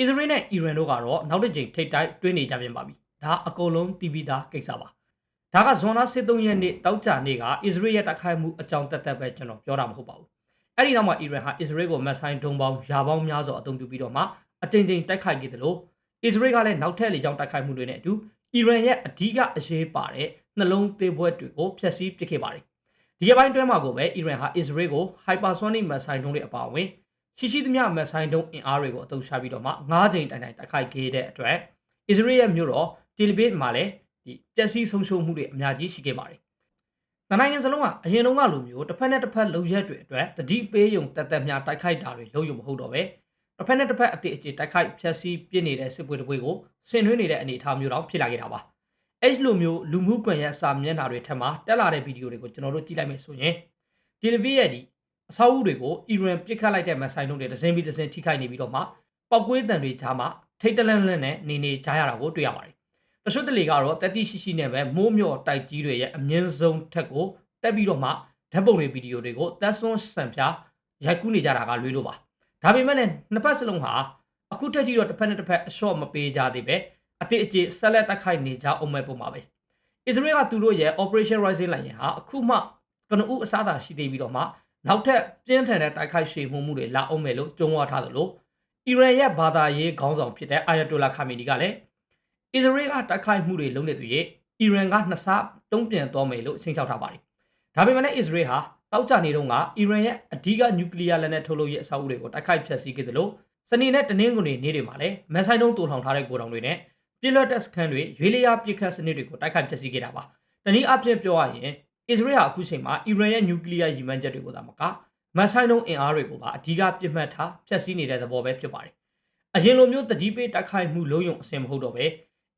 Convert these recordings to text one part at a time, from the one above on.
အစ္စရေးနဲ့အီရန်တို့ကတော့နောက်တစ်ကြိမ်ထိပ်တိုက်တွင်းနေကြပြန်ပါပြီဒါအကုန်လုံးတီးပြီးသားကိစ္စပါဒါကဇွန်လ23ရက်နေ့တောက်ကြနေ့ကအစ္စရေးရဲ့တိုက်ခိုက်မှုအကြောင်းတက်တက်ပဲကျွန်တော်ပြောတာမဟုတ်ပါဘူးအဲ့ဒီနောက်မှာအီရန်ဟာအစ္စရေးကိုမက်ဆိုင်ဒုံပေါင်းယာပေါင်းများစွာအသုံးပြုပြီးတော့မှအကြိမ်ကြိမ်တိုက်ခိုက်ခဲ့တယ်လို့အစ္စရေးကလည်းနောက်ထပ်လေကြောင်းတိုက်ခိုက်မှုတွေနဲ့အတူအီရန်ရဲ့အဓိကအရေးပါတဲ့နှလုံးသေးပွဲတွေကိုဖျက်ဆီးပစ်ခဲ့ပါတယ်ဒီအပိုင်းတွဲမှာကိုပဲအီရန်ဟာအစ္စရေးကို hypersonic missile ဒုံးတွေအပါအဝင် ရှိရှိသမျှ missile ဒုံးအင်အားတွေကိုအသုံးချပြီးတော့မှ၅ကြိမ်တိုင်တိုင်တိုက်ခိုက်ခဲ့တဲ့အတွက်အစ္စရေးရဲ့မြို့တော်တီလီဘစ်မှာလည်းဒီပျက်စီးဆုံးရှုံးမှုတွေအများကြီးရှိခဲ့ပါတယ်။နိုင်ငံစလုံးကအရင်တုန်းကလိုမျိုးတစ်ဖက်နဲ့တစ်ဖက်လုံရက်တွေအတွက်တတိပေးယုံတက်တက်များတိုက်ခိုက်တာတွေလုပ်ရုံမဟုတ်တော့ပဲတစ်ဖက်နဲ့တစ်ဖက်အတိအကျတိုက်ခိုက်ဖျက်ဆီးပြစ်နေတဲ့စစ်ပွဲတစ်ပွဲကိုဆင်နွှဲနေတဲ့အနေအထားမျိုးတော့ဖြစ်လာခဲ့တာပါ။အဲ့လိုမျိုးလူမှုကွန်ရက်စာမျက်နှာတွေထက်မှတက်လာတဲ့ဗီဒီယိုတွေကိုကျွန်တော်တို့ကြည့်လိုက်မယ်ဆိုရင်တီလီဘစ်ရဲ့ဒီ အဆောက်အဦတွေကိုအီရန်ပစ်ခတ်လိုက်တဲ့မဆိုင်တို့တွေဒဇင်ပြီးဒဇင်ထိခိုက်နေပြီးတော့မှပောက်ကွေးတံတွေကြားမှာထိတ်တလန့်လန့်နဲ့နေနေကြားရတာကိုတွေ့ရပါတယ်။တချို့တလေကတော့တက်တိရှိရှိနဲ့ပဲမိုးမျောတိုက်ကြီးတွေရဲ့အမြင့်ဆုံးထက်ကိုတက်ပြီးတော့မှဓာတ်ပုံတွေဗီဒီယိုတွေကိုတက်ဆွန်းဆန်ပြရိုက်ကူးနေကြတာကလွေးလို့ပါ။ဒါပေမဲ့လည်းနှစ်ဖက်စလုံးဟာအခုတက်ကြီးတော့တစ်ဖက်နဲ့တစ်ဖက်အလျှော့မပေးကြသေးပဲအတိအကျဆက်လက်တိုက်ခိုက်နေကြအောင်မဲ့ပုံပါပဲ။အစ္စရေးကသူတို့ရဲ့ Operation Rising Lion ဟာအခုမှကနဦးအစားအသာရှိသေးပြီးတော့မှ နောက်ထပ်ပြင်းထန်တဲ့တိုက်ခိုက်ရွှေမှုမှုတွေလာအောင်မယ်လို့ကြုံဝါထားသလိုအီရန်ရဲ့ဘာသာရေးခေါင်းဆောင်ဖြစ်တဲ့အာယတိုလာခါမီနီကလည်းအစ္စရေးကတိုက်ခိုက်မှုတွေလုပ်နေသူရဲ့အီရန်ကနှစ်ဆတုံးပြန်သွားမယ်လို့ချိန်ချောက်ထားပါတယ်။ဒါပေမဲ့လည်းအစ္စရေးဟာတောက်ကြနေတော့ကအီရန်ရဲ့အဓိကနျူကလ িয়ার လက်နက်ထုတ်လုပ်ရေးအဆောက်အဦတွေကိုတိုက်ခိုက်ဖျက်ဆီးခဲ့တယ်လို့စနေနဲ့တနင်္ဂနွေနေ့တွေမှာလည်းမန်ဆိုင်တုံးတူထောင်ထားတဲ့ကိုတောင်တွေနဲ့ပြည်လွတ်တက်စခန်းတွေရွေးလျားပြစ်ခတ်စနစ်တွေကိုတိုက်ခိုက်ဖျက်ဆီးခဲ့တာပါ။တနည်းအားဖြင့်ပြောရရင် အစ္စရေးဟာအခုချိန်မှာအီရန်ရဲ့နျူကလ িয়ার ရည်မှန်းချက်တွေကိုသာမကမန်ဆိုင်လုံးအင်အားတွေကိုပါအဓိကပြစ်မှတ်ထားဖျက်ဆီးနေတဲ့သဘောပဲဖြစ်ပါတယ်။အရင်လိုမျိုးတတိပေးတိုက်ခိုက်မှုလုံးယုံအဆင်မဟုတ်တော့ပဲ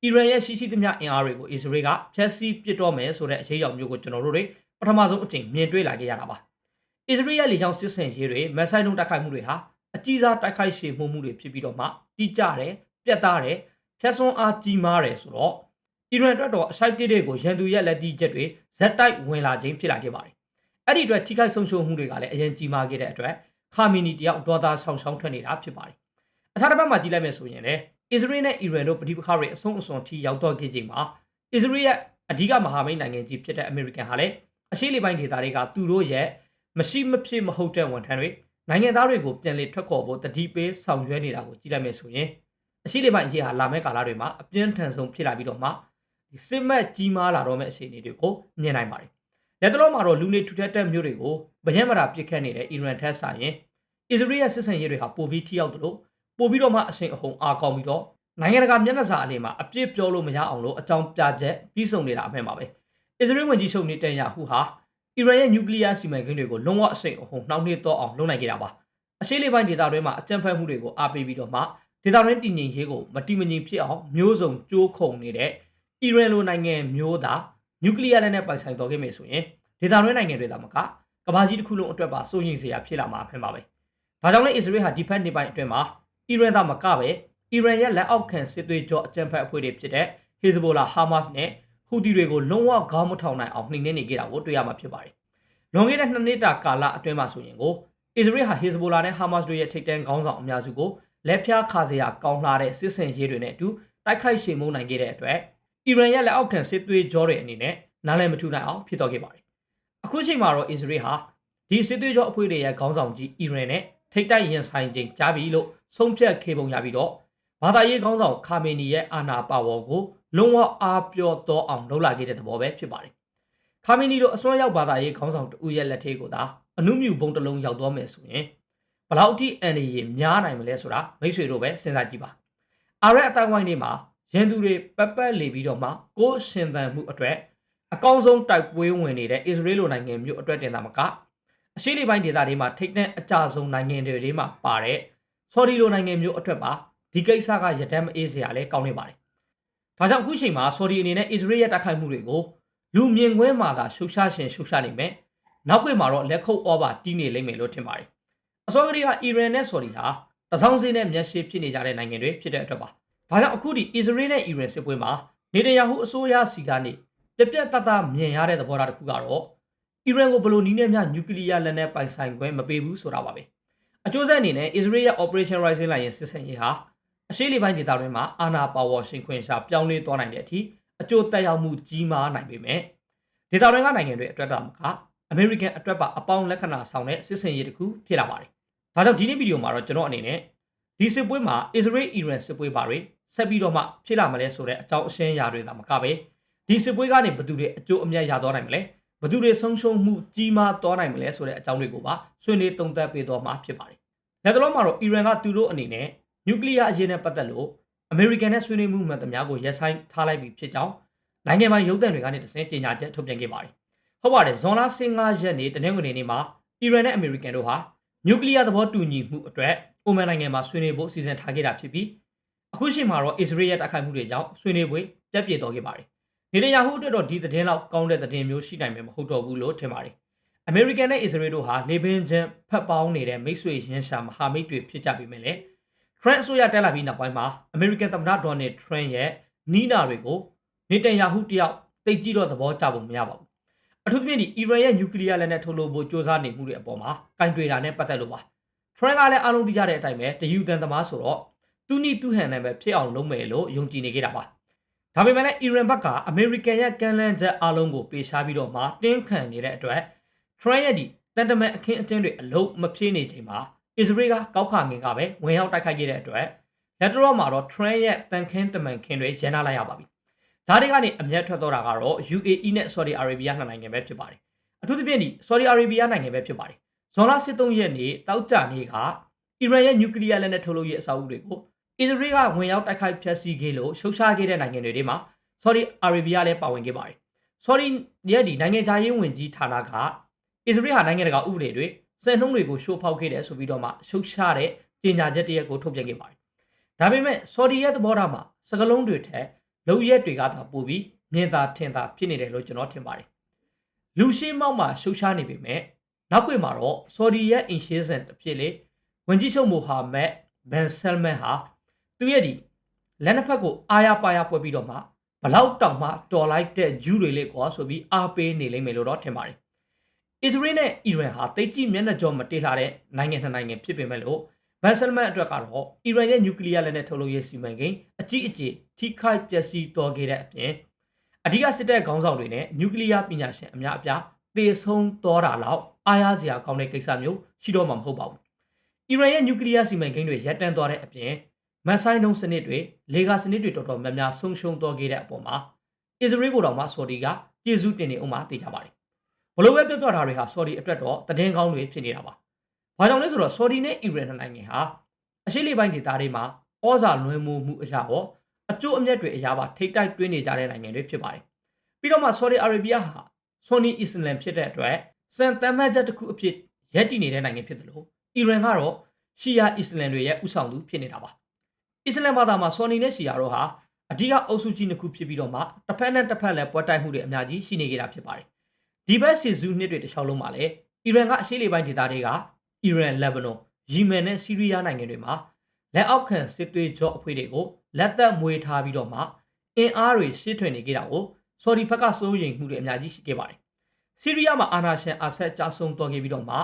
အီရန်ရဲ့ရှိရှိသမျှအင်အားတွေကိုအစ္စရေးကဖျက်ဆီးပစ်တော့မယ်ဆိုတဲ့အရေးအယောင်မျိုးကိုကျွန်တော်တို့တွေပထမဆုံးအကြိမ်မြင်တွေ့လာခဲ့ရတာပါ။အစ္စရေးရဲ့လေကြောင်းစစ်ဆင်ရေးတွေမန်ဆိုင်လုံးတိုက်ခိုက်မှုတွေဟာအကြီးစားတိုက်ခိုက်ရှေမှုမှုတွေဖြစ်ပြီးတော့မှတိကျတယ်ပြတ်သားတယ်ဖျက်ဆွန်းအားကြီးမားတယ်ဆိုတော့ အီရန်အတွက်တော့အဆိုင်တစ်တွေကိုရန်သူရဲ့လက်တီးချက်တွေဇက်တိုက်ဝင်လာခြင်းဖြစ်လာခဲ့ပါတယ်အဲ့ဒီအတွက်ထိခိုက်ဆုံးရှုံးမှုတွေကလည်းအရင်ကြီးမားခဲ့တဲ့အတွက်ခါမီနီတယောက်ဒေါ်သားဆောင်ဆောင်ထွက်နေတာဖြစ်ပါတယ်။အခြားတစ်ပတ်မှာကြည့်လိုက်မယ်ဆိုရင်လည်းအစ္စရေးနဲ့အီရန်တို့ပဋိပက္ခတွေအဆုံးအစွန်ထိရောက်တော့ခဲ့ချိန်မှာအစ္စရေးရဲ့အဓိကမဟာမိတ်နိုင်ငံကြီးဖြစ်တဲ့အမေရိကန်ဟာလည်းအရှေ့လေပိုင်းဒေသတွေကသူတို့ရဲ့မရှိမဖြစ်မဟုတ်တဲ့ဝန်ထမ်းတွေနိုင်ငံသားတွေကိုပြန်လည်ထွက်ခေါ်ဖို့တတိပေးဆောင်ရွက်နေတာကိုကြည့်လိုက်မယ်ဆိုရင်အရှိလေးပိုင်းအရေးဟာလာမယ့်ကာလတွေမှာအပြင်းထန်ဆုံးဖြစ်လာပြီးတော့မှ ဒီစစ်မှတ်ကြီးမားလာတော့မယ့်အခြေအနေတွေကိုမြင်နိုင်ပါတယ်လက်တလုံးမှာတော့လူနေထူထပ်တဲ့မျိုးတွေကိုဗယံမရာပစ်ခတ်နေတဲ့အီရန်ထက်ဆိုင်ရင်အစ္စရေးရဲ့စစ်ဆင်ရေးတွေဟာပိုပြီးထိရောက်တယ်လို့ပိုပြီးတော့မှအရှိန်အဟုန်အားကောင်းပြီးတော့နိုင်ငံတကာမျက်နှာစာအလင်းမှာအပြစ်ပြောလို့မရအောင်လို့အကြောင်းပြချက်ပြီးဆုံးနေတာအမှန်ပါပဲအစ္စရေးဝန်ကြီးချုပ်နေတန်ယာဟုဟာအီရန်ရဲ့နျူကလ িয়ার စီမံကိန်းတွေကိုလုံးဝအစိမ့်အဟုန်နှောင့်နှေးတော့အောင်လုပ်နိုင်ခဲ့တာပါအရှေ့လေပိုင်းဒေသတွင်းမှာအကြမ်းဖက်မှုတွေကိုအားပေးပြီးတော့မှဒေသတွင်းတည်ငြိမ်ရေးကိုမတိမငြိမ်ဖြစ်အောင်မျိုးစုံကြိုးခုံနေတဲ့ အီရန်လိုနိုင်ငံမျိုးသားနျူကလ িয়ার လက်နက်ပိုင်ဆိုင်တော်ခဲ့မယ်ဆိုရင်ဒေသတွင်းနိုင်ငံတွေသာမကကမ္ဘာကြီးတစ်ခုလုံးအတွက်ပါစိုးရိမ်စရာဖြစ်လာမှာဖြစ်ပါပဲ။ဒါကြောင့်လည်းအစ္စရေးဟာဒီဖက်နေပိုင်းအတွင်းမှာအီရန်သာမကပဲအီရန်ရဲ့လက်အောက်ခံစစ်သွေးကြောအကြမ်းဖက်အဖွဲ့တွေဖြစ်တဲ့ Hezbollah, Hamas နဲ့ဟူတီတွေကိုလုံးဝခေါင်းမထောင်နိုင်အောင်နှိမ်နင်းနေကြတာကိုတွေ့ရမှာဖြစ်ပါတယ်။လွန်ခဲ့တဲ့နှစ်နှစ်တာကာလအတွင်းမှာဆိုရင်ကိုအစ္စရေးဟာ Hezbollah နဲ့ Hamas တို့ရဲ့ထိပ်တန်းခေါင်းဆောင်အများစုကိုလက်ဖျားခါစရာကောင်းလာတဲ့စစ်စင်ရေးတွေနဲ့အတူတိုက်ခိုက်ရှေမှုနိုင်ခဲ့တဲ့အတွက် အီရန်ရဲ့လက်အောက်ခံစစ်သွေးကြောတွေအနေနဲ့နားလည်မထူနိုင်အောင်ဖြစ်တော်ခဲ့ပါတယ်။အခုချိန်မှာတော့အစ္စရေးဟာဒီစစ်သွေးကြောအဖွဲ့တွေရဲ့ခေါင်းဆောင်ကြီးအီရန်နဲ့ထိပ်တိုက်ရင်ဆိုင်ခြင်းကြားပြီလို့ဆုံးဖြတ်ခဲ့ပုံရပြီးတော့ဘာသာရေးခေါင်းဆောင်ခါမေနီရဲ့အာဏာပါဝါကိုလုံးဝအားပြောတော့အောင်လုပ်လာခဲ့တဲ့သဘောပဲဖြစ်ပါတယ်။ခါမေနီတို့အစွမ်းရောက်ဘာသာရေးခေါင်းဆောင်တူရဲ့လက်ထဲကိုသာအနုမြူဘုံတစ်လုံးရောက်သွားမယ်ဆိုရင်ဘလောက်ထိအန်ဒီရေများနိုင်မလဲဆိုတာမိတ်ဆွေတို့ပဲစဉ်းစားကြည့်ပါ။အာရက်အတိုင်းဝိုင်းတွေမှာ ရန်သူတွေပက်ပက်လေပြီးတော့မှကိုယ်ရှင်သန်မှုအတွက်အကောင်းဆုံးတိုက်ပွဲဝင်နေတဲ့အစ္စရေးလိုနိုင်ငံမျိုးအတွက်တင်တာမကအရှိလေးပိုင်းဒေသတွေမှာထိတ်တဲ့အကြဆုံးနိုင်ငံတွေတွေမှာပါတဲ့ဆော်ဒီလိုနိုင်ငံမျိုးအတွက်ပါဒီကိစ္စကရတမ်းမအေးစရာလဲကောင်းနေပါတယ်။ဒါကြောင့်အခုချိန်မှာဆော်ဒီအနေနဲ့အစ္စရေးရဲ့တိုက်ခိုက်မှုတွေကိုလူမြင်ကွင်းမှာသာရှုပ်ရှားရှင်ရှုပ်ရှားနေမယ်။နောက်ွယ်မှာတော့လက်ခုပ်ဩဘာတီးနေလိမ့်မယ်လို့ထင်ပါတယ်။အစောကလေးကအီရန်နဲ့ဆော်ဒီဟာတစောင်းစင်းနဲ့မျက်ရှိဖြစ်နေကြတဲ့နိုင်ငံတွေဖြစ်တဲ့အတွက်ပါ။ ဒါကြောင့်အခုဒီအစ္စရေးနဲ့အီရန်စစ်ပွဲမှာနေတယာဟုအစိုးရစီကနေပြပြတတမြင်ရတဲ့သဘောထားတစ်ခုကတော့အီရန်ကိုဘလို့နီးနဲ့မြနျူကလ িয়ার လက်နက်ပိုင်ဆိုင်ခွင့်မပေးဘူးဆိုတာပါပဲ။အကျိုးဆက်အနေနဲ့အစ္စရေးရဲ့ Operation Rising Lion စစ်ဆင်ရေးဟာအရှေ့လေပိုင်းဒေသတွင်းမှာအာနာပါဝါရှင်ခွင်ရှာပြောင်းလဲသွားနိုင်တဲ့အထိအကျိုးသက်ရောက်မှုကြီးမားနိုင်ပေမဲ့ဒေသတွင်းကနိုင်ငံတွေအတွက်တော့မကအမေရိကန်အတွက်ပါအပေါင်းလက္ခဏာဆောင်တဲ့စစ်စင်ရေးတစ်ခုဖြစ်လာပါတယ်။ဒါကြောင့်ဒီနေ့ဗီဒီယိုမှာတော့ကျွန်တော်အနေနဲ့ဒီစစ်ပွဲမှာ Israel Iran စစ်ပွဲပါတွေ ဆက်ပြီးတော့မှဖြစ်လာမလဲဆိုတဲ့အကြောင်းအရှင်းအရာတွေသာမကပဲဒီစစ်ပွဲကနေဘယ်သူတွေအကျိုးအမြတ်ရသွားနိုင်မလဲဘယ်သူတွေဆုံးရှုံးမှုကြီးမားသွားနိုင်မလဲဆိုတဲ့အကြောင်းတွေကိုပါဆွေးနွေးသုံးသပ်ပေးသွားမှာဖြစ်ပါတယ်။လက်တလုံးမှာတော့ Iran ကသူတို့အနေနဲ့နျူကလ িয়ার အရေးနဲ့ပတ်သက်လို့အမေရိကန်နဲ့ဆွေးနွေးမှုမှန်သမျှကိုရက်ဆိုင်ထားလိုက်ပြီးဖြစ်ကြောင်းနိုင်ငံပိုင်ရုပ်သံတွေကနေတစင်းကြေညာချက်ထုတ်ပြန်ခဲ့ပါတယ်။ဟုတ်ပါတယ်ဇွန်လ15ရက်နေ့တနင်္ဂနွေနေ့မှာအီရန်နဲ့အမေရိကန်တို့ဟာနျူကလ িয়ার သဘောတူညီမှုအတွက်အိုမန်နိုင်ငံမှာဆွေးနွေးဖို့စီစဉ်ထားခဲ့တာဖြစ်ပြီး အခုချိန်မှာတော့အစ္စရေးရဲ့တိုက်ခိုက်မှုတွေကြောင့်ဆွေးနွေးပွဲပြတ်ပြစ်သွားခဲ့ပါတယ်။နေတယာဟုအတွက်တော့ဒီသတင်းလောက်ကောင်းတဲ့သတင်းမျိုးရှိနိုင်မယ်မဟုတ်တော့ဘူးလို့ထင်ပါတယ်။အမေရိကန်နဲ့အစ္စရေးတို့ဟာလေဘင်ဂျန်ဖက်ပေါင်းနေတဲ့မိတ်ဆွေရင်းရှာမဟာမိတ်တွေဖြစ်ကြပြီမယ်လေ။ Trump အစိုးရတက်လာပြီးနောက်ပိုင်းမှာအမေရိကန်သမ္မတဒေါ်နယ်ထရန့်ရဲ့နီးနာတွေကိုနေတန်ယာဟုတယောက်သိကြည့်တော့သဘောကျပုံမရပါဘူးအထူးသဖြင့်ဒီအီရန်ရဲ့နျူကလ িয়ার လက်နက်ထုတ်လုပ်ဖို့စ조사နေမှုတွေအပေါ်မှာကင်တွေတာနဲ့ပတ်သက်လို့ပါထရန့်ကလည်းအားလုံးသိကြတဲ့အတိုင်းပဲတယူတန်သမားဆိုတော့ သူနိသူဟန်နဲ့ပဲဖြစ်အောင်လုပ်မယ်လို့ယုံကြည်နေကြတာပါဒါပေမဲ့လည်းအီရန်ဘက်ကအမေရိကန်ရဲ့ကမ်းလှမ်းချက်အားလုံးကိုပေးရှားပြီးတော့မှတင်းခံနေတဲ့အတွက်ထရန့်ရဲ့ဒီတန်တမန်အခင်းအကျင်းတွေအလုံးမဖြေးနေချိန်မှာအစ္စရေးကကောက်ခါငင်ကပဲဝင်ရောက်တိုက်ခိုက်ခဲ့တဲ့အတွက်လက်တရောမှာတော့ Trend ရဲ့တန်ခင်းတမန်ခင်းတွေရန်နာလိုက်ရပါပြီ။ဇာတိကနေအမျက်ထွက်တော့တာကတော့ UAE နဲ့ Saudi Arabia နှစ်နိုင်ငံပဲဖြစ်ပါတယ်။အထူးသဖြင့်ဒီ Saudi Arabia နိုင်ငံပဲဖြစ်ပါတယ်။ဇွန်လ23ရက်နေ့တောက်ကြနေ့ကအီရန်ရဲ့နျူကလ িয়ার လက်နက်ထုတ်လုပ်ရေးအဆောက်အဦတွေကို အစ္စရေးကဝင်ရောက်တိုက်ခိုက်ဖျက်ဆီးခဲ့လို့ရှုတ်ချခဲ့တဲ့နိုင်ငံတွေထဲမှာ Saudi Arabia လည်းပါဝင်ခဲ့ပါတယ်။ Saudi ရဲ့ဒီနိုင်ငံခြားရေးဝန်ကြီးဌာနကအစ္စရေးဟာနိုင်ငံတကာဥပဒေတွေစံနှုန်းတွေကိုရှိုးဖောက်ခဲ့တယ်ဆိုပြီးတော့မှရှုတ်ချတဲ့ကြေညာချက်တရက်ကိုထုတ်ပြန်ခဲ့ပါတယ်။ဒါပေမဲ့ Saudi ရဲ့သဘောထားမှာစကလုံးတွေထက်လုံရက်တွေကသာပိုပြီးမြင်သာထင်သာဖြစ်နေတယ်လို့ကျွန်တော်ထင်ပါတယ်။လူရှိမောက်မှာရှုတ်ချနေပေမဲ့နောက်ွယ်မှာတော့ Saudi ရဲ့ insurance တစ်ဖြစ်လေဝန်ကြီးချုပ်မိုဟာမက်ဘန်ဆယ်မန်ဟာ သူရဲ့ဒီလက်နှစ်ဖက်ကိုအာရပါရပွဲပြီးတော့မှဘလောက်တောင်မှတော်လိုက်တဲ့ဂျူးတွေလေကွာဆိုပြီးအားပေးနေလိမ့်မယ်လို့တော့ထင်ပါတယ်။အစ္စရေးနဲ့အီရန်ဟာတိတ်ကြီးမျက်နှာကြောမတေးလာတဲ့နိုင်ငံနှစ်နိုင်ငံဖြစ်ပေမဲ့လို့ဘန်ဆယ်မန်အတွက်ကတော့အီရန်ရဲ့နျူကလ িয়ার လက်နက်ထုတ်လုပ်ရေးစီမံကိန်းအကြီးအကျယ်ထိခိုက်ပျက်စီးတော်ခဲ့တဲ့အပြင်အဓိကစစ်တပ်ခေါင်းဆောင်တွေနဲ့နျူကလ িয়ার ပညာရှင်အများအပြားသေဆုံးတော်တာလောက်အားရစရာကောင်းတဲ့ကိစ္စမျိုးရှိတော့မှာမဟုတ်ပါဘူး။အီရန်ရဲ့နျူကလ িয়ার စီမံကိန်းတွေရပ်တန့်သွားတဲ့အပြင် မန်ဆိုင်ဒုံစနစ်တွေလေကာစနစ်တွေတော်တော်များများဆုံးရှုံးသွားခဲ့တဲ့အပေါ်မှာအစ္စရေးကိုတော့မှဆော်ဒီကကျေးဇူးတင်နေအောင်မှသိကြပါတယ်။ဘလို့ပဲပြောပြတာတွေဟာဆော်ဒီအတွက်တော့တည်င်းကောင်းတွေဖြစ်နေတာပါ။ဘာကြောင့်လဲဆိုတော့ဆော်ဒီနဲ့အီရန်နိုင်ငံဟာအရှိလေးပိုင်းဒေသတွေမှာဩဇာလွှမ်းမိုးမှုအရာပေါ့အကျိုးအမြတ်တွေအရာပါထိတ်တိုက်တွင်းနေကြတဲ့နိုင်ငံတွေဖြစ်ပါတယ်။ပြီးတော့မှဆော်ဒီအာရေဗျဟာဆွန်နီအစ္စလမ်ဖြစ်တဲ့အတွက်စံတမ်းမှတ်ချက်တစ်ခုအဖြစ်ရပ်တည်နေတဲ့နိုင်ငံဖြစ်တယ်လို့အီရန်ကတော့ရှီယာအစ္စလမ်တွေရဲ့ဥဆောင်သူဖြစ်နေတာပါ။ အစ္စလမ်ဘာသာမှာဆွန်နီနဲ့ရှီယာတို့ဟာအဓိကအုပ်စုကြီးနှစ်ခုဖြစ်ပြီးတော့မှတစ်ဖက်နဲ့တစ်ဖက်လည်းပွဲတိုက်မှုတွေအများကြီးရှိနေကြတာဖြစ်ပါတယ်။ဒီဘက်စီဇူနှစ်တွေတခြားလုံးမှာလည်းအီရန်ကအရှေ့လေပိုင်းဒေသတွေကအီရန်လက်ဘနွန်ယီမန်နဲ့ဆီးရီးယားနိုင်ငံတွေမှာလက်အောက်ခံစစ်သွေးကြောအဖွဲ့တွေကိုလက်သက်မွေးထားပြီးတော့မှအင်အားတွေရှစ်ထွင်နေကြတာကိုဆော်ဒီဘက်ကစိုးရိမ်မှုတွေအများကြီးရှိခဲ့ပါတယ်။ဆီးရီးယားမှာအာနာရှင်အာဆက်ကြာဆုံးသွားခဲ့ပြီးတော့မှ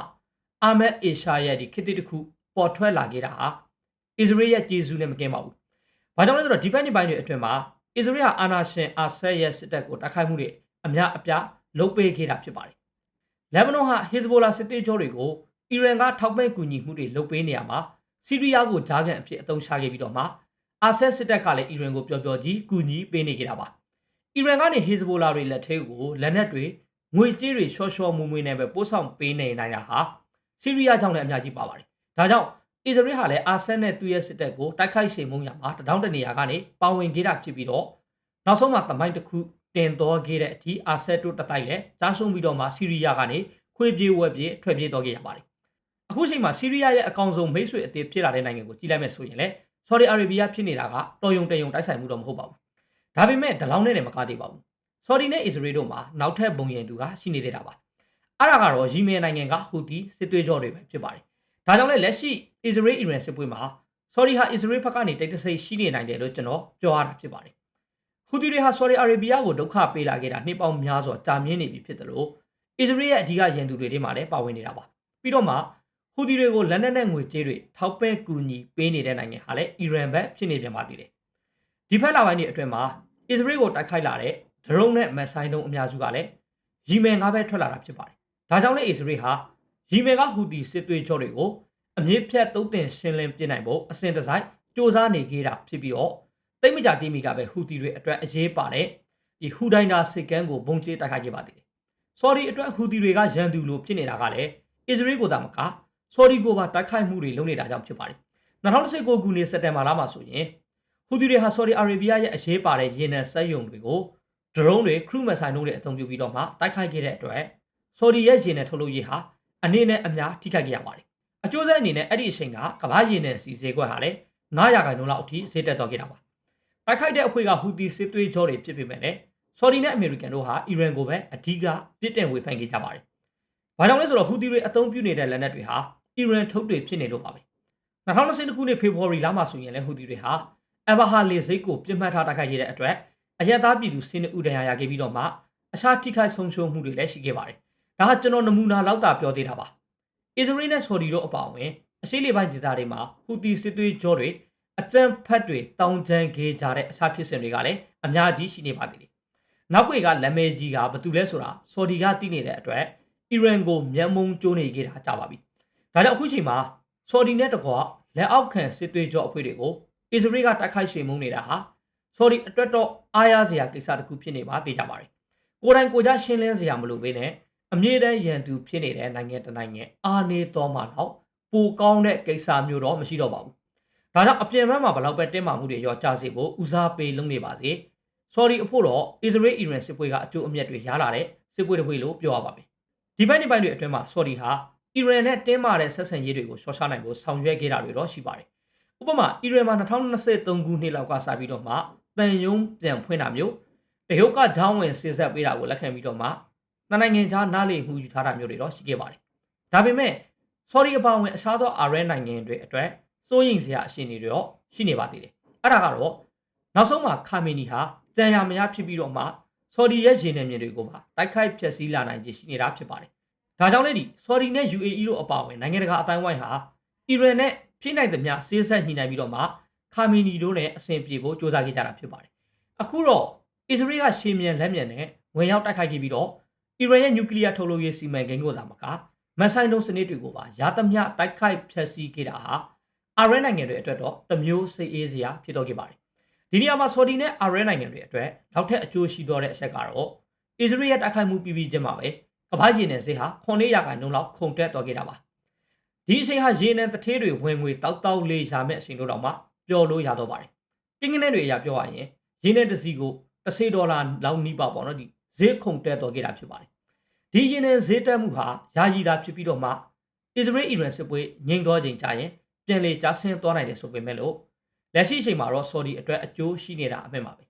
အာမက်အေရှာရဲ့ဒီခေတ်တစ်ခုပေါ်ထွက်လာခဲ့တာဟာ အစ္စရေးရဲ့ကျေးဇူးနဲ့မကင်းပါဘူး။ဘာကြောင့်လဲဆိုတော့ဒီဘက်နေပိုင်းတွေအတွင်းမှာအစ္စရေးဟာအာနာရှင်အာဆက်ရဲ့စစ်တပ်ကိုတိုက်ခိုက်မှုတွေအများအပြားလုပ်ပေးခဲ့တာဖြစ်ပါတယ်။လက်ဘနွန်ဟာဟစ်ဇ်ဘိုလာစစ်သေးကြောတွေကိုအီရန်ကထောက်ပံ့ကူညီမှုတွေလုပ်ပေးနေရမှာဆီးရီးယားကိုဂျားကန်အဖြစ်အသုံးချခဲ့ပြီးတော့မှအာဆက်စစ်တပ်ကလည်းအီရန်ကိုပျော်ပျော်ကြီးကူညီပေးနေကြတာပါအီရန်ကနေဟစ်ဇ်ဘိုလာတွေလက်ထဲကိုလက်နက်တွေငွေကြေးတွေရှော့ရှော့မူမူနဲ့ပဲပို့ဆောင်ပေးနေနိုင်တာဟာဆီးရီးယားကြောင့်လည်းအများကြီးပါပါတယ်ဒါကြောင့် အစ္စရေးဟာလည်းအာဆက်နဲ့သူ့ရဲ့စစ်တပ်ကိုတိုက်ခိုက်ချိန်မုံရမှာတထောင်တနေရာကနေပါဝင်ခဲ့တာဖြစ်ပြီးတော့နောက်ဆုံးမှာတမိုင်းတစ်ခုတင်တော်ခဲ့တဲ့အထိအာဆက်တို့တတိုက်လည်းကြားရှုံးပြီးတော့မှဆီးရီးယားကနေခွေးပြေးဝက်ပြေးထွက်ပြေးတော်ခဲ့ရပါတယ်အခုချိန်မှာဆီးရီးယားရဲ့အကောင်ဆုံးမိတ်ဆွေအသစ်ဖြစ်လာတဲ့နိုင်ငံကိုကြည့်လိုက်မယ်ဆိုရင်လည်းဆော်ဒီအာရေဗီးယားဖြစ်နေတာကတော်ယုံတယုံတိုက်ဆိုင်မှုတော့မဟုတ်ပါဘူး။ဒါပေမဲ့ဒလောင်းနဲ့လည်းမကားသေးပါဘူး။ဆော်ဒီနဲ့အစ္စရေးတို့မှာနောက်ထပ်ဘုံရင်တူကရှိနေသေးတာပါ။အဲ့ဒါကတော့ယီမင်နိုင်ငံကဟူတီစစ်သွေးကြောတွေပဲဖြစ်ပါတယ်။ ဒါကြောင့်လည်းလက်ရှိအစ္စရေးအီရန်စစ်ပွဲမှာဆော်ဒီဟာအစ္စရေးဘက်ကနေတိတ်တဆိတ်ရှိနေနိုင်တယ်လို့ကျွန်တော်ပြောရတာဖြစ်ပါတယ်။ဟူတီတွေဟာဆော်ဒီအာရေဗီးယားကိုဒုက္ခပေးလာခဲ့တာနှစ်ပေါင်းများစွာကြာမြင့်နေပြီဖြစ်တယ်လို့အစ္စရေးရဲ့အဓိကရန်သူတွေထဲမှာလည်းပါဝင်နေတာပါ။ပြီးတော့မှဟဟူသီတွေကိုလက်နက်နဲ့ငွေကြေးတွေထောက်ပံ့ကူညီပေးနေတဲ့နိုင်ငံဟာလည်းအီရန်ဘက်ဖြစ်နေပြန်ပါသေးတယ်ဒီဖက်လာပိုင်းတွေအတွင်းမှာအစ္စရေးကိုတိုက်ခိုက်လာတဲ့ဒရုန်းနဲ့မက်ဆိုင်းတုံးအများစုကလည်းရီမန်ငါးဘက်ထွက်လာတာဖြစ်ပါတယ်ဒါကြောင့်လည်းအစ္စရေးဟာ ရီမန်ကဟူသီစစ်သွေးကြောတွေကိုအမြင့်ဖြတ်တုံးတင်ရှင်းလင်းပြစ်နိုင်ဖို့အစဉ်တစိုက်စ조사နေခဲ့တာဖြစ်ပြီးတော့တိတ်မကြတိမိကပဲဟူသီတွေအတွက်အရေးပါတဲ့ဒီဟူဒိုင်နာစစ်ကမ်းကိုဘုံကျဲတိုက်ခိုက်ခဲ့ပါသေးတယ်ဆော်ဒီအတွက်ဟူသီတွေကရန်သူလိုဖြစ်နေတာကလည်းအစ္စရေးကိုသာမကဆော်ဒီကိုပါတိုက်ခိုက်မှုတွေလုပ်နေတာကြောင့်ဖြစ်ပါတယ်2019ခုနှစ်စက်တင်ဘာလမှာဆိုရင်ဟူသီတွေဟာဆော်ဒီအာရေဗျရဲ့အရေးပါတဲ့ရေနံစက်ရုံတွေကိုဒရုန်းတွေခရုမဆိုင်တို့တွေအသုံးပြုပြီးတော့မှတိုက်ခိုက်ခဲ့တဲ့အတွက်ဆော်ဒီရဲ့ရေနံထုတ်လုပ်ရေးဟာ အနေနဲ့အများထိခိုက်ခဲ့ရပါတယ်အကျိုးဆက်အနေနဲ့အဲ့ဒီအချိန်ကကမ္ဘာရေနံစီစေခွက်ဟာလည်း9ရာခိုင်နှုန်းလောက်အထိဈေးတက်သွားခဲ့တာပါတိုက်ခိုက်တဲ့အဖွဲ့ကဟူသီစစ်သွေးကြောတွေဖြစ်ပေမဲ့လည်းဆော်ဒီနဲ့အမေရိကန်တို့ဟာအီရန်ကိုပဲအဓိကပြစ်တင်ဝေဖန်ခဲ့ကြပါတယ်။ဘာကြောင့်လဲဆိုတော့ဟူသီတွေအသုံးပြုနေတဲ့လက်နက်တွေဟာအီရန်ထုတ်တွေဖြစ်နေလို့ပါပဲ။2020ခုနှစ်ဖေဖော်ဝါရီလမှာဆိုရင်လည်းဟူသီတွေဟာအဘာဟာလေစိတ်ကိုပြစ်မှတ်ထားတိုက်ခိုက်ခဲ့တဲ့အတွက်အရက်သားပြည်သူစင်းဥဒဏ်ရာရခဲ့ပြီးတော့မှအခြားထိခိုက်ဆုံးရှုံးမှုတွေလည်းရှိခဲ့ပါတယ်။ ဒါကကျွန်တော်နမူနာလောက်တာပြောသေးတာပါ။အစ္စရေးနဲ့ဆော်ဒီတို့အပါအဝင်အရှိလေပိုင်းဒေသတွေမှာဟူသီစစ်သွေးကြောတွေအကြမ်းဖက်တွေတောင်းချမ်းခဲ့ကြတဲ့အခြားဖြစ်စဉ်တွေကလည်းအများကြီးရှိနေပါသေးတယ်။နောက်ွေကလက်မဲကြီးကဘာတူလဲဆိုတာဆော်ဒီကသိနေတဲ့အတွက်အီရန်ကိုမျက်မုံကျိုးနေခဲ့တာကြပါပြီ။ဒါကြောင့်အခုချိန်မှာဆော်ဒီနဲ့တကွလက်အောက်ခံစစ်သွေးကြောအဖွဲ့တွေကိုအစ္စရေးကတိုက်ခိုက်ရှင်မုန်းနေတာဟာဆော်ဒီအတွက်တော့အားရစရာကိစ္စတစ်ခုဖြစ်နေပါသိကြပါတယ်။ကိုယ်တိုင်ကိုကြရှင်းလင်းစရာမလိုဘဲနဲ့ အမြင့်တန်းရန်သူဖြစ်နေတဲ့နိုင်ငံတနိုင်ငံအားနေတော်မှတော့ပိုကောင်းတဲ့ကိစ္စမျိုးတော့မရှိတော့ပါဘူး။ဒါကြောင့်အပြင်ဘက်မှာဘလောက်ပဲတင်းမာမှုတွေရောကြစေဖို့ဦးစားပေးလုပ်နေပါစေ။ဆော်ဒီအဖို့တော့အစ္စရေးအီရန်စစ်ပွဲကအကျိုးအမြတ်တွေရလာတဲ့စစ်ပွဲတစ်ပွဲလို့ပြောရပါမယ်။ဒီဘက်ဒီဘက်တွေအတွင်းမှာဆော်ဒီဟာအီရန်နဲ့တင်းမာတဲ့ဆက်ဆံရေးတွေကိုရှော့ချနိုင်ဖို့ဆောင်ရွက်ခဲ့တာတွေတော့ရှိပါတယ်။ဥပမာအီရန်မှာ2023ခုနှစ်လောက်ကစပြီးတော့မှတန်ယုံပြန်ဖွင့်တာမျိုးတရုတ်ကဂျောင်းဝင်စစ်ဆက်ပေးတာကိုလက်ခံပြီးတော့မှ နိုင်ငံခြားနားလေမှုယူထားတာမျိုးတွေတော့ရှိခဲ့ပါတယ်။ဒါပေမဲ့ဆော်ဒီအပါအဝင်အခြားသောအာရဲနိုင်ငံတွေအတွက်စိုးရိမ်စရာအခြေအနေတွေတော့ရှိနေပါသေးတယ်။အဲ့ဒါကတော့နောက်ဆုံးမှာခါမီနီဟာကြံရမရဖြစ်ပြီးတော့မှဆော်ဒီရဲ့ရေနံမြေတွေကိုပါတိုက်ခိုက်ဖျက်ဆီးလာနိုင်ခြေရှိနေတာဖြစ်ပါတယ်။ဒါကြောင့်လည်းဒီဆော်ဒီနဲ့ UAE တို့အပါအဝင်နိုင်ငံတကာအတိုင်းဝိုင်းဟာအီရန်နဲ့ဖြစ်နိုင်သမျှစေးဆက်ညှိနှိုင်းပြီးတော့မှခါမီနီတို့နဲ့အဆင်ပြေဖို့စ조사ခဲ့ကြတာဖြစ်ပါတယ်။အခုတော့အစ္စရေးကရှေ့မြန်လက်မြန်နဲ့ဝင်ရောက်တိုက်ခိုက်ခဲ့ပြီးတော့ အီရန်ရဲ့နျူကလ িয়ার ထုတ်လုပ်ရေးစီမံကိန်းကိုသာမကမန်ဆိုင်တုံးစနစ်တွေကိုပါရာသမျှတိုက်ခိုက်ဖျက်ဆီးခဲ့တာဟာအာရဲနိုင်ငံတွေအတွက်တော့တမျိုးစိတ်အေးစရာဖြစ်တော့ခဲ့ပါတယ်။ဒီနေရာမှာဆော်ဒီနဲ့အာရဲနိုင်ငံတွေအတွက်နောက်ထပ်အကျိုးရှိတော့တဲ့အချက်ကတော့အစ္စရေးရဲ့တိုက်ခိုက်မှုပြီးပြီးချင်းမှာပဲကမ္ဘာကြီးနယ်ဈေးဟာ9ရာခိုင်နှုန်းလောက်ခုန်တက်သွားခဲ့တာပါ။ဒီအချိန်ဟာရေနံတထေးတွေဝင်ငွေတောက်တောက်လေးရမယ့်အချိန်တို့တော့မှပျော်လို့ရတော့ပါတယ်။ကင်းကင်းတွေအရာပြောရရင်ရေနံတစ်စီကို10ဒေါ်လာလောက်နီးပါပေါ့နော်ဒီ ဈေးခုန်တက်သွားခဲ့တာဖြစ်ပါတယ်ဒီရင်နဲ့ဈေးတက်မှုဟာယာယီတာဖြစ်ပြီးတော့မှအစ္စရေးအီရန်စစ်ပွဲငြိမ်သွားချိန်ကြာရင်ပြန်လေကျဆင်းသွားနိုင်တယ်ဆိုပေမဲ့လို့လက်ရှိအချိန်မှာတော့ဆော်ဒီအတွက်အကျိုးရှိနေတာအမှန်ပါပဲ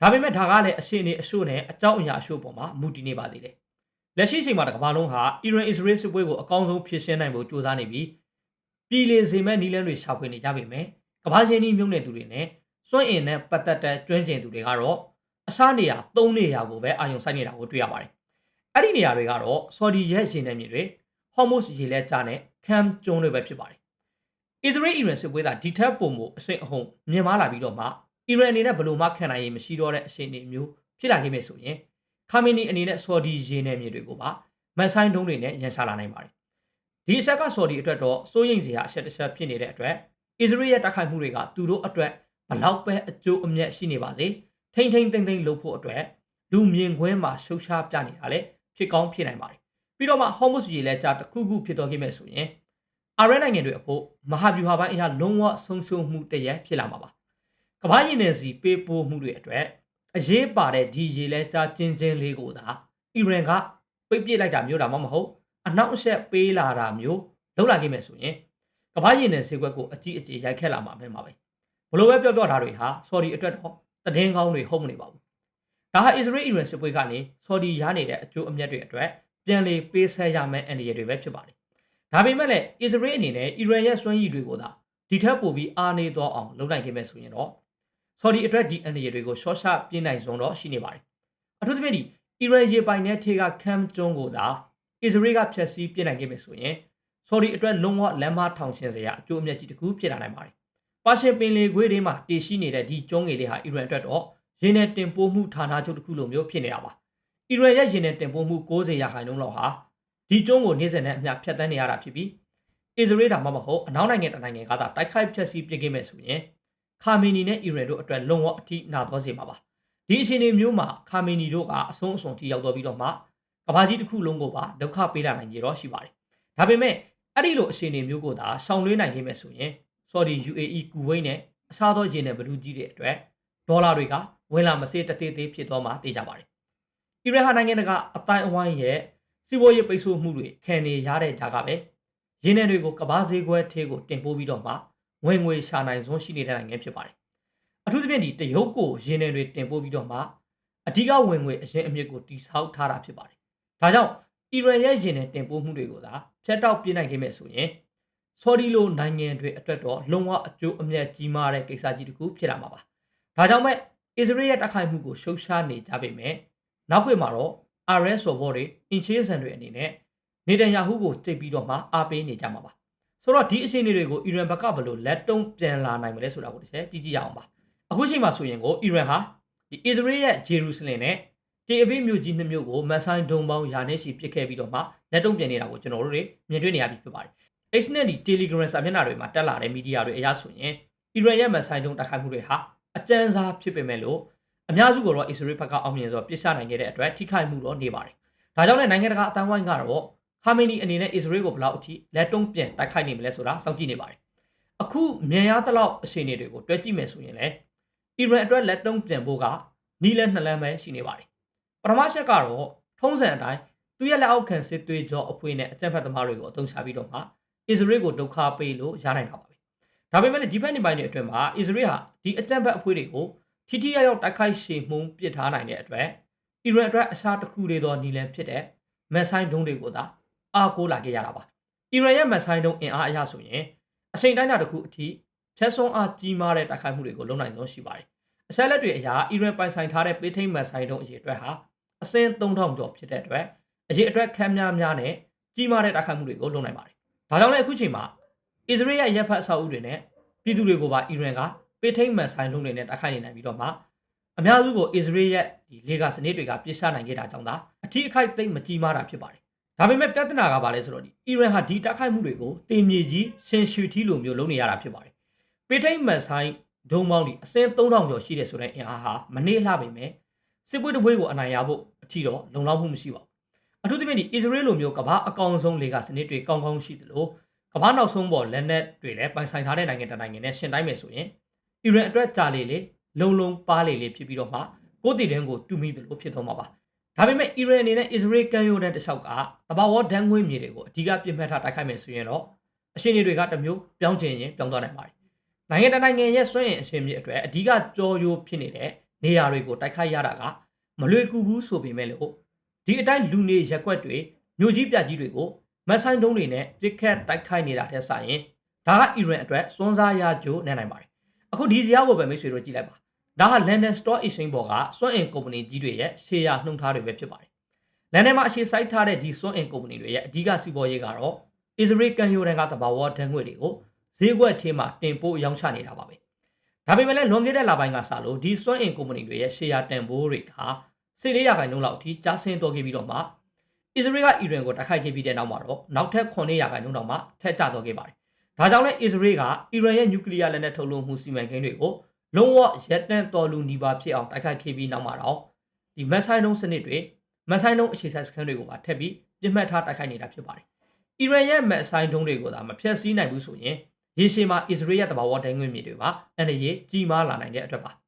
ဒါပေမဲ့ဒါကလည်းအရှင်းနေအရှုနဲ့အကြောင်းအရာအရှုပေါ်မှာမူတည်နေပါသေးတယ်လက်ရှိအချိန်မှာတကမ္ဘာလုံးဟာအီရန်အစ္စရေးစစ်ပွဲကိုအကောင်းဆုံးဖြစ်ရှင်းနိုင်ဖို့ကြိုးစားနေပြီးပြည်လေစေမဲ့နီးလန်းတွေရှာဖွေနေကြပေမဲ့ကမ္ဘာချင်းကြီးမြုပ်နေသူတွေနဲ့စွန့်အင်နဲ့ပတ်သက်တဲ့ကျွမ်းကျင်သူတွေကတော့ အစားနေရာ၃နေရာကိုပဲအာရုံစိုက်နေတာကိုတွေ့ရပါတယ်အဲ့ဒီနေရာတွေကတော့ဆော်ဒီရဲ့ရေနံမြေတွေဟော်မုစ်ရေလဲကြားနဲ့ကမ်ကျွန်းတွေပဲဖြစ်ပါတယ်အစ္စရေးအီရန်စစ်ပွဲကဒီထက်ပုံမှုအစိမ့်အဟုန်မြင်မာလာပြီးတော့မှအီရန်အနေနဲ့ဘလို့မှခံနိုင်ရင်မရှိတော့တဲ့အခြေအနေမျိုးဖြစ်လာခဲ့မယ်ဆိုရင်ခါမီနီအနေနဲ့ဆော်ဒီရေနံမြေတွေကိုပါမန်ဆိုင်တုံးတွေနဲ့ရန်ရှာလာနိုင်ပါတယ်ဒီအချက်ကဆော်ဒီအတွက်တော့စိုးရိမ်စရာအချက်တစ်ချက်ဖြစ်နေတဲ့အတွက်အစ္စရေးရဲ့တိုက်ခိုက်မှုတွေကသူတို့အတွက်ဘလောက်ပဲအကျိုးအမြတ်ရှိနေပါစေ ထိမ့်ထိမ့်သိမ့်သိမ့်လုပ်ဖို့အတွက်လူမြင်ကွင်းမှာရှုပ်ရှားပြနေတာလေဖြစ်ကောင်းဖြစ်နိုင်ပါတယ်ပြီးတော့မှဟော်မုစ်ရေလဲကြားတစ်ခုခုဖြစ်တော်ခဲ့မဲ့ဆိုရင်အာရဲနိုင်ငံတွေအဖို့မဟာဗျူဟာပိုင်းအရာလုံးဝဆုံးရှုံးမှုတရက်ဖြစ်လာမှာပါကမ္ဘာရင်နယ်စီပေးပို့မှုတွေအတွက်အရေးပါတဲ့ဒီရေလဲကြားကျင်းချင်းလေးကိုသာအီရန်ကပိတ်ပစ်လိုက်တာမျိုးတာမှမဟုတ်အနောက်အဆက်ပေးလာတာမျိုးလောက်လာခဲ့မဲ့ဆိုရင်ကမ္ဘာရင်နယ်စီကွက်ကိုအကြီးအကျယ်ရိုက်ခတ်လာမှာပဲမှာပဲဘလို့ပဲပြောပြောတာတွေဟာဆော်ဒီအတွက်တော့ တည်င်းကောင်းတွေဟုတ်မနေပါဘူးဒါဟာအစ္စရေးအီရန်စစ်ပွဲကနေဆော်ဒီရနေတဲ့အကျိုးအမြတ်တွေအတွက်ပြန်လည်ပေးဆက်ရမယ့်အန္တရာယ်တွေပဲဖြစ်ပါတယ်။ဒါပေမဲ့လည်းအစ္စရေးအနေနဲ့အီရန်ရဲ့စွမ်းရည်တွေကိုသာဒီထက်ပိုပြီးအားနေတော့အောင်လုပ်နိုင်ခဲ့မယ်ဆိုရင်တော့ဆော်ဒီအတွက်ဒီအန္တရာယ်တွေကိုရှော့ချပြင်းနိုင်ဆုံးတော့ရှိနေပါတယ်။အထူးသဖြင့်ဒီအီရန်ရေပိုင်နဲ့ထေကကမ်ကျွန်းကိုသာအစ္စရေးကဖျက်ဆီးပြစ်နိုင်ခဲ့မယ်ဆိုရင်ဆော်ဒီအတွက်လုံးဝလမ်းမထောင်ရှင်းစရာအကျိုးအမြတ်ရှိတစ်ခုဖြစ်လာနိုင်ပါတယ်။ ပါရှင်ပင်လယ်ခွေးတွေမှာတည်ရှိနေတဲ့ဒီကျွန်းငယ်လေးဟာအီရန်အတွက်တော့ရင်းနဲ့တင်ပို့မှုဌာနချုပ်တစ်ခုလိုမျိုးဖြစ်နေတာပါ။အီရန်ရဲ့ရင်းနဲ့တင်ပို့မှု90ရာခိုင်နှုန်းလောက်ဟာဒီကျွန်းကိုနေ့စဉ်နဲ့အမျှဖြတ်တန်းနေရတာဖြစ်ပြီးအစ္စရေးဒါမှမဟုတ်အနောက်နိုင်ငံတနိုင်ငံကသာတိုက်ခိုက်ဖျက်ဆီးပြစ်ခဲ့မဲ့ဆိုရင်ခါမီနီနဲ့အီရန်တို့အတွက်လုံဝအထိနာသွားစေမှာပါ။ဒီအခြေအနေမျိုးမှာခါမီနီတို့ကအဆုံးအစွန်ထိရောက်တော့ပြီးတော့မှကဘာကြီးတစ်ခုလုံးကိုပါဒုက္ခပေးလာနိုင်ကြတော့ရှိပါတယ်။ဒါပေမဲ့အဲ့ဒီလိုအခြေအနေမျိုးကိုသာရှောင်လွှဲနိုင်ခဲ့မဲ့ဆိုရင် ဆော်ဒီ UAE ကူဝိတ်နဲ့အစားသောဂျင်းနဲ့ဘလူးကြီးတွေအတွက်ဒေါ်လာတွေကဝင်လာမစေးတသေးသေးဖြစ်သွားမှသိကြပါတယ်။အီရန်ဟာနိုင်ငံတကာအတိုင်းအဝိုင်းရဲ့စီးပွားရေးပိတ်ဆို့မှုတွေခံနေရတဲ့ကြားကပဲရင်းနှံတွေကိုကဘာဈေးကွက်ထဲကိုတင်ပို့ပြီးတော့မှဝင်ငွေရှာနိုင်စွမ်းရှိနေတဲ့နိုင်ငံဖြစ်ပါတယ်။အထူးသဖြင့်ဒီတရုတ်ကိုရင်းနှံတွေတင်ပို့ပြီးတော့မှအဓိကဝင်ငွေအရင်အမြစ်ကိုတိဆောက်ထားတာဖြစ်ပါတယ်။ဒါကြောင့်အီရန်ရဲ့ရင်းနှံတင်ပို့မှုတွေကိုသာဖျက်တောက်ပြစ်နိုင်ခဲ့မဲ့ဆိုရင် ဆော်ဒီလိုနိုင်ငံတွေအတွက်တော့လုံဝအကျိုးအမြတ်ကြီးမားတဲ့ကိစ္စကြီးတစ်ခုဖြစ်လာမှာပါ။ဒါကြောင့်မဲ့အစ္စရေးရဲ့တိုက်ခိုက်မှုကိုရှုတ်ရှားနေကြပေမဲ့နောက်ွယ်မှာတော့ RS ဆိုဘောတွေအင်ချေးဆန်တွေအနေနဲ့နေတန်ယာဟုကိုတိတ်ပြီးတော့မှအားပေးနေကြမှာပါဆိုတော့ဒီအခြေအနေတွေကိုအီရန်ဘက်ကဘယ်လိုလက်တုံးပြန်လာနိုင်မလဲဆိုတာကိုတစ်ချက်ကြည့်ကြည့်ရအောင်ပါအခုချိန်မှာဆိုရင်ကိုအီရန်ဟာဒီအစ္စရေးရဲ့ဂျေရုဆလင်နဲ့တေအဘိမြို့ကြီးနှစ်မြို့ကိုမက်ဆိုင်ဒုံပေါင်းယာနဲ့ရှိပစ်ခဲ့ပြီးတော့မှလက်တုံးပြန်နေတာကိုကျွန်တော်တို့တွေမြင်တွေ့နေရပြီဖြစ်ပါတယ် H နဲ့ဒီ Telegram စာမျက်နှာတွေမှာတက်လာတဲ့မီဒီယာတွေအရဆိုရင်အီရန်ရဲ့မက်ဆိုင်ဒုံတိုက်ခိုက်မှုတွေဟာအကြမ်းစားဖြစ်ပေမဲ့လို့အများစုကတော့အစ္စရေးဘက်ကအောင်မြင်စွာပြစ်ချနိုင်ခဲ့တဲ့အတွက်ထိခိုက်မှုတော့နေပါတယ်။ဒါကြောင့်လည်းနိုင်ငံတကာအတိုင်းဝိုင်းကတော့ခါမီနီအနေနဲ့အစ္စရေးကိုဘယ်လောက်အထိလက်တုံးပြန်တိုက်ခိုက်နိုင်မလဲဆိုတာစောင့်ကြည့်နေပါတယ်။အခုမြန်ရသလောက်အခြေအနေတွေကိုတွဲကြည့်မယ်ဆိုရင်လည်းအီရန်အတွက်လက်တုံးပြန်ဖို့ကနီးလက်နှစ်လမ်းပဲရှိနေပါတယ်။ပထမချက်ကတော့ထုံးစံအတိုင်းသူရဲ့လက်အောက်ခံစစ်သွေးကြောအဖွေးနဲ့အကြမ်းဖက်သမားတွေကိုအသုံးချပြီးတော့မှ အစ္စရေးကိုဒုက္ခပေးလို့ရနိုင်တာပါပဲ။ဒါပေမဲ့ဒီဘက်နေပိုင်းတွေအတွင်းမှာအစ္စရေးဟာဒီအကြမ်းဖက်အဖွေးတွေကိုထိထိရောက်ရောက်တိုက်ခိုက်ရှေမှုန်းပစ်ထားနိုင်တဲ့အတွက်အီရန်အတွက်အရှားတစ်ခုတည်းသောနီလန်ဖြစ်တဲ့မက်ဆိုင်ဒုံးတွေကိုသာအားကိုးလာခဲ့ရတာပါအီရန်ရဲ့မက်ဆိုင်ဒုံးအင်အားအရဆိုရင်အချိန်တိုင်းတာတစ်ခုအထိဖြတ်စွန်းအားကြီးမားတဲ့တိုက်ခိုက်မှုတွေကိုလုပ်နိုင်ဆုံးရှိပါတယ်အဆက်လက်တွေအရာအီရန်ပိုင်ဆိုင်ထားတဲ့ပေးထိန်မက်ဆိုင်ဒုံးအရေးအတွက်ဟာအစင်း3000ကျော်ဖြစ်တဲ့အတွက်အရေးအတွက်ခမ်းများများနဲ့ကြီးမားတဲ့တိုက်ခိုက်မှုတွေကိုလုပ်နိုင်ပါတယ် ဒါကြောင့်လည်းအခုချိန်မှာအစ္စရေးရဲ့ရပ်ဖက်အဆောက်အဦတွေနဲ့ပြည်သူတွေကိုပါအီရန်ကပေးထိန်မန်ဆိုင်လုံးတွေနဲ့တိုက်ခိုက်နေနိုင်ပြီးတော့မှအများစုကိုအစ္စရေးရဲ့ဒီလေဂါစနစ်တွေကပြစ်ချနိုင်ခဲ့တာကြောင့်သာအထီးအခိုက်သိမ့်မကြီးမားတာဖြစ်ပါတယ်။ဒါပေမဲ့ပြဿနာကဘာလဲဆိုတော့ဒီအီရန်ဟာဒီတိုက်ခိုက်မှုတွေကိုတင်မြေကြီးရှင်ရွှေထီလိုမျိုးလုပ်နေရတာဖြစ်ပါတယ်။ပေးထိန်မန်ဆိုင်ဒုံပေါင်းဒီအစင်း3000ကျော်ရှိတယ်ဆိုတဲ့အင်အားဟာမနေလှပေမဲ့စစ်ပွဲတစ်ပွဲကိုအနိုင်ရဖို့အထီတော့လုံလောက်မှုမရှိပါဘူး။ အထူးသဖြင့်ဒီအစ္စရေးလိုမျိုးကမ္ဘာအကောင်ဆုံးလေဂါစနစ်တွေကောင်းကောင်းရှိတယ်လို့ကမ္ဘာနောက်ဆုံးပေါ်လက်နက်တွေလည်းပိုင်ဆိုင်ထားတဲ့နိုင်ငံတစ်နိုင်ငံနဲ့ရှင်တိုင်းမယ်ဆိုရင်အီရန်အတွက်ကြာလေလေလုံလုံပါလေလေဖြစ်ပြီးတော့မှကိုယ်တည်တဲ့ကိုတူမိတယ်လို့ဖြစ်သွားမှာပါဒါပေမဲ့အီရန်အနေနဲ့အစ္စရေးကန်ယိုဒန်တလျှောက်ကတဘာဝဒဏ်ငွေမြေတွေကိုအဓိကပြစ်မှတ်ထားတိုက်ခိုက်မယ်ဆိုရင်တော့အရှင်တွေကတမျိုးပြောင်းကျင်ရင်ပြောင်းသွားနိုင်ပါတယ်နိုင်ငံတနိုင်ငံရဲ့စွန့်ရင်အရှင်မြေအတွက်အဓိကကြောရိုးဖြစ်နေတဲ့နေရာတွေကိုတိုက်ခိုက်ရတာကမလွေကူဘူးဆိုပေမဲ့လို့ ဒီအတိုင်းလူနေရက်ွက်တွေမြို့ကြီးပြကြီးတွေကိုမက်ဆိုင်တုံးတွေနဲ့ပြစ်ခတ်တိုက်ခိုက်နေတာထက်စာရင်ဒါကအီရန်အတွက်စွန်းစားရကြိုးနေနိုင်ပါတယ်အခုဒီဇာတ်ကိုပဲမိတ်ဆွေတို့ကြည့်လိုက်ပါဒါဟာ London Stock Exchange ပေါ်ကစွန့်အင်ကုမ္ပဏီကြီးတွေရဲ့ share နှုန်းထားတွေပဲဖြစ်ပါတယ်။ London မှာအခြေစိုက်ထားတဲ့ဒီစွန့်အင်ကုမ္ပဏီတွေရဲ့အဓိကစီးပွားရေးကတော့ Israel ကန်ယိုရန်ကတဘာဝဓာတ်ငွေတွေကိုဈေးကွက်ထဲမှာတင်ပို့ရောင်းချနေတာပါပဲ။ဒါပေမဲ့လည်းလွန်ခဲ့တဲ့လပိုင်းကစလို့ဒီစွန့်အင်ကုမ္ပဏီတွေရဲ့ share တန်ဖိုးတွေက စိတ်လေးရာခိုင်နှုန်းလောက်အထိကျဆင်းသွားခဲ့ပြီးတော့မှ Israel ကအီရန်ကိုတိုက်ခိုက်ခဲ့ပြီးတဲ့နောက်မှာတော့နောက်ထပ်9ရာခိုင်နှုန်းလောက်မှထက်ကျသွားခဲ့ပါတယ်။ဒါကြောင့်လည်း Israel ကအီရန်ရဲ့နျူကလ িয়ার လက်နက်ထုတ်လုပ်မှုစီမံကိန်းတွေကိုလုံးဝရက်တန့်တော်လူနီးပါးဖြစ်အောင်တိုက်ခိုက်ခဲ့ပြီးနောက်မှာတော့ဒီမက်ဆိုင်လုံးစနစ်တွေမက်ဆိုင်လုံးအခြေစိုက်စခန်းတွေကိုပါထပ်ပြီးပြစ်မှတ်ထားတိုက်ခိုက်နေတာဖြစ်ပါတယ်။အီရန်ရဲ့မက်ဆိုင်တုံးတွေကိုသာမဖျက်ဆီးနိုင်ဘူးဆိုရင်ရေရှည်မှာအစ္စရေးရဲ့တဘာဝဒိုင်းငွေမြေတွေပါအန္တရာယ်ကြီးမားလာနိုင်တဲ့အတွက်ပါ။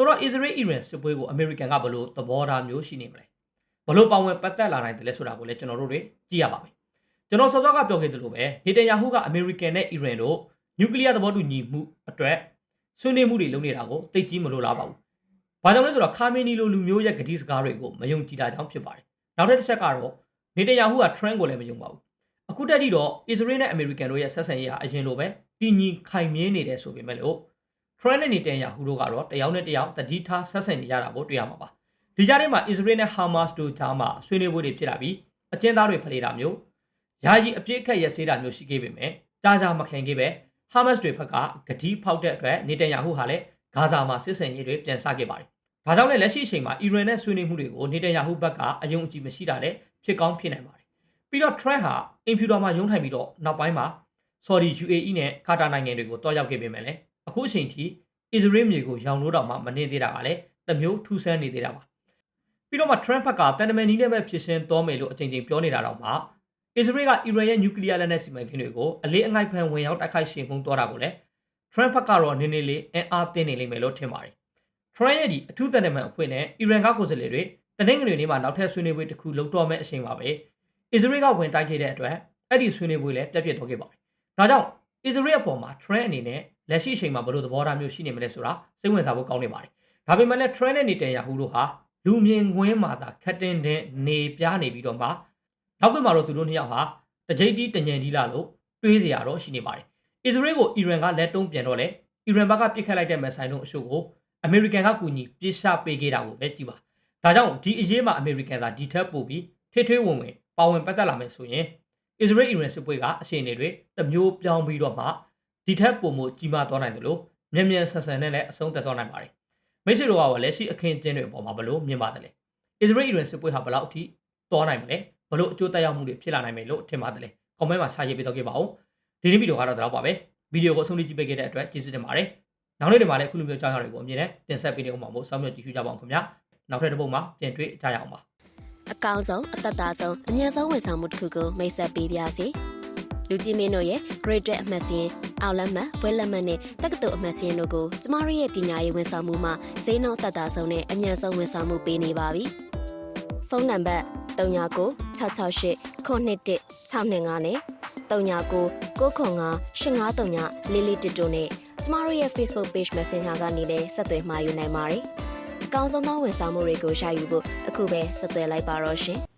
ဆိုတော့အစ္စရေးအီရန်စစ်ပွဲကိုအမေရိကန်ကဘလို့သဘောထားမျိုးရှိနေမလဲ။ဘလို့ပါဝင်ပတ်သက်လာနိုင်တယ်လဲဆိုတာကိုလည်းကျွန်တော်တို့တွေကြည့်ရပါမယ်။ကျွန်တော်စောစောကပြောခဲ့သလိုပဲနေတန်ယာဟုကအမေရိကန်နဲ့အီရန်တို့နျူကလ িয়ার သဘောတူညီမှုအတွက်ဆွေးနွေးမှုတွေလုပ်နေတာကိုသိကြီးမလို့လားပါဘူး။ဘာကြောင့်လဲဆိုတော့ခါမီနီလိုလူမျိုးရဲ့ဂတိစကားတွေကိုမယုံကြည်တာကြောင့်ဖြစ်ပါတယ်။နောက်တစ်ချက်ကတော့နေတယာဟုက trend ကိုလည်းမယုံပါဘူး။အခုတက်ထိတော့ Israel နဲ့ American တို့ရဲ့ဆက်ဆံရေးဟာအရင်လိုပဲတည်ငြိမ်ခိုင်မြဲနေတယ်ဆိုပေမဲ့လို့ trend နဲ့နေတယာဟုတို့ကတော့တယောက်နဲ့တယောက်တတိထားဆက်ဆံနေရတာကိုတွေ့ရမှာပါ။ဒီကြားထဲမှာ Israel နဲ့ Hamas တို့ကြားမှာဆွေးနွေးပွဲတွေဖြစ်လာပြီးအကျဉ်းသားတွေဖလှယ်တာမျိုးယာယီအပြစ်အခတ်ရစေးတာမျိုးရှိခဲ့ပေမဲ့ကြာကြာမခင်ခဲ့ပဲဟာမတ်စ်တွေဘက်ကဂတိဖောက်တဲ့အတွက်နေတန်ယာဟုဟာလည်းဂါဇာမှာစစ်ဆင်ရေးတွေပြန်ဆခဲ့ပါတယ်။ဒါကြောင့်လည်းလက်ရှိအချိန်မှာအီရန်နဲ့ဆွေးနွေးမှုတွေကိုနေတန်ယာဟုဘက်ကအယုံအကြည်မရှိတာလည်းဖြစ်ကောင်းဖြစ်နိုင်ပါတယ်။ပြီးတော့ Trump ဟာအင်ဖြူတော်မှာရုံးထိုင်ပြီးတော့နောက်ပိုင်းမှာ Saudi UAE နဲ့ကာတာနိုင်ငံတွေကိုတွားရောက်ခဲ့ပေမဲ့လည်း အခုအချိန်ထိအစ္စရေးမြေကိုရောင်လို့တော့မှမနေသေးတာကလည်းတစ်မျိုးထူးဆန်းနေသေးတာပါပြီးတော့မှ Trump ဘက်ကတန်တမန်နီးနဲ့ပဲဖြစ်ရှင်းတော်မယ်လို့အချိန်ချင်းပြောနေတာတော့မှအစ္စရေးကအီရန်ရဲ့နျူကလ িয়ার လက်နက်စီမံကိန်းတွေကိုအလေးအငိုက်ဖန်ဝင်ရောက်တိုက်ခိုက်ရှင်မှုတော်တာကိုလည်း Trump ဘက်ကတော့နည်းနည်းလေးအင်အားတင်းနေလိမ့်မယ်လို့ထင်ပါတယ် Trump ရဲ့ဒီအထူးတန်တမန်အဖွဲ့နဲ့အီရန်ကကိုယ်စားလှယ်တွေတနင်္ဂနွေနေ့မှာနောက်ထပ်ဆွေးနွေးပွဲတစ်ခုလုပ်တော့မယ့်အချိန်ပါပဲအစ္စရေးကဝင်တိုက်ခဲ့တဲ့အတွက်အဲ့ဒီဆွေးနွေးပွဲလည်းပြတ်ပြတ်သွားခဲ့ပါတယ်ဒါကြောင့်အစ္စရေးအပေါ်မှာ Trump အနေနဲ့ လက်ရှိအချိန်မှာဘယ်လိုသဘောထားမျိုးရှိနေမလဲဆိုတာစိတ်ဝင်စားဖို့ကောင်းနေပါတယ်။ဒါပေမဲ့လည်း Trump နဲ့နေတန်ယာဟူတို့ဟာလူမြင်ကွင်းမှာသာခတ်တင်တဲ့နေပြားနေပြီးတော့မှနောက်ကမှတော့သူတို့နှစ်ယောက်ဟာတကြိတ်တီးတညံတီးလာလို့တွေးစရာတော့ရှိနေပါတယ်။အစ္စရေးကိုအီရန်ကလက်တုံးပြန်တော့လေအီရန်ဘက်ကပစ်ခတ်လိုက်တဲ့မက်ဆိုင်တို့အရှုပ်ကိုအမေရိကန်ကကူညီပစ်ချပေးခဲ့တာကိုပဲကြည့်ပါ။ဒါကြောင့်ဒီအရေးမှာအမေရိကန်ကဒီထက်ပိုပြီးထိထွေးဝင်ဝင်ပါဝင်ပတ်သက်လာမယ်ဆိုရင်အစ္စရေးအီရန်စစ်ပွဲကအရှိန်တွေတစ်မျိုးပြောင်းပြီးတော့မှ ဒီထက်ပိုမိုကြီးမားသွားနိုင်တယ်လို့မြန်မြန်ဆန်ဆန်နဲ့လည်းအဆုံးသတ်သွားနိုင်ပါတယ်မိတ်ဆွေတို့ကလည်းရှိအခင်းကျင်းတွေအပေါ်မှာဘလို့မြင်ပါတယ်အစ္စရေးအီရန်စစ်ပွဲဟာဘယ်လောက်အထိသွားနိုင်မလဲဘလို့အကျိုးသက်ရောက်မှုတွေဖြစ်လာနိုင်မယ်လို့ထင်ပါတယ်ကွန်မန့်မှာစာရေးပေးတော့ခဲ့ပါဦးဒီနေ့ဗီဒီယိုကတော့တော့ပါပဲဗီဒီယိုကိုအဆုံးထိကြည့်ပေးခဲ့တဲ့အတွက်ကျေးဇူးတင်ပါတယ်နောက်နေ့တွေမှာလည်းအခုလိုမျိုးကြောင်းရတွေကိုအမြင်နဲ့တင်ဆက်ပေးနေအောင်ပါမို့စောင့်မျှော်ကြည့်ရှုကြပါအောင်ခင်ဗျာနောက်ထပ်တစ်ပုဒ်မှာပြန်တွေ့ကြရအောင်ပါအကောင်းဆုံးအသက်သာဆုံးအမြတ်ဆုံးဝန်ဆောင်မှုတစ်ခုကိုမိတ်ဆက်ပေးပါစီ လူကြီးမင်းတို့ရဲ့ Great အမှတ်စဉ်အောင်လက်မှတ်ဘွဲလက်မှတ်နဲ့တက္ကသိုလ်အမှတ်စဉ်တို့ကိုကျမတို့ရဲ့ပညာရေးဝန်ဆောင်မှုမှာဈေးနှုန်းသက်သာဆုံးနဲ့အမြတ်ဆုံးဝန်ဆောင်မှုပေးနေပါပြီဖုန်းနံပါတ်39 668 921 625နဲ့39 995 853လေးလေးတစ်တို့နဲ့ကျမတို့ရဲ့ Facebook Page Messenger ကနေလည်းဆက်သွယ်မှာယူနိုင်ပါတယ်အကောင်းဆုံးသောဝန်ဆောင်မှုတွေကိုရယူဖို့အခုပဲဆက်သွယ်လိုက်ပါတော့ရှင်